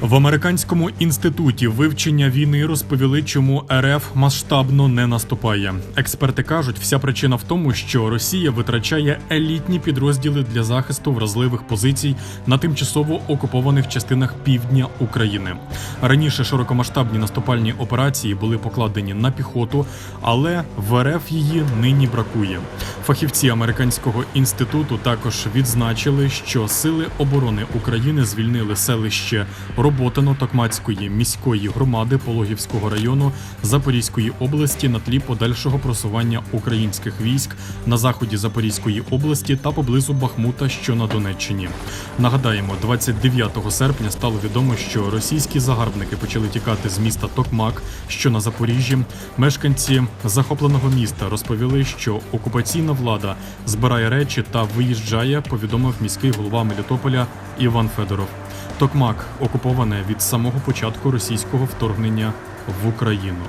В американському інституті вивчення війни розповіли, чому РФ масштабно не наступає. Експерти кажуть, вся причина в тому, що Росія витрачає елітні підрозділи для захисту вразливих позицій на тимчасово окупованих частинах півдня України. Раніше широкомасштабні наступальні операції були покладені на піхоту, але в РФ її нині бракує. Фахівці американського інституту також відзначили, що сили оборони України звільнили селище Роботино Токмацької міської громади Пологівського району Запорізької області на тлі подальшого просування українських військ на заході Запорізької області та поблизу Бахмута, що на Донеччині. Нагадаємо, 29 серпня стало відомо, що російські загарбники почали тікати з міста Токмак, що на Запоріжжі. Мешканці захопленого міста розповіли, що окупаційна влада збирає речі та виїжджає. Повідомив міський голова Мелітополя Іван Федоров. Токмак окуповане від самого початку російського вторгнення в Україну.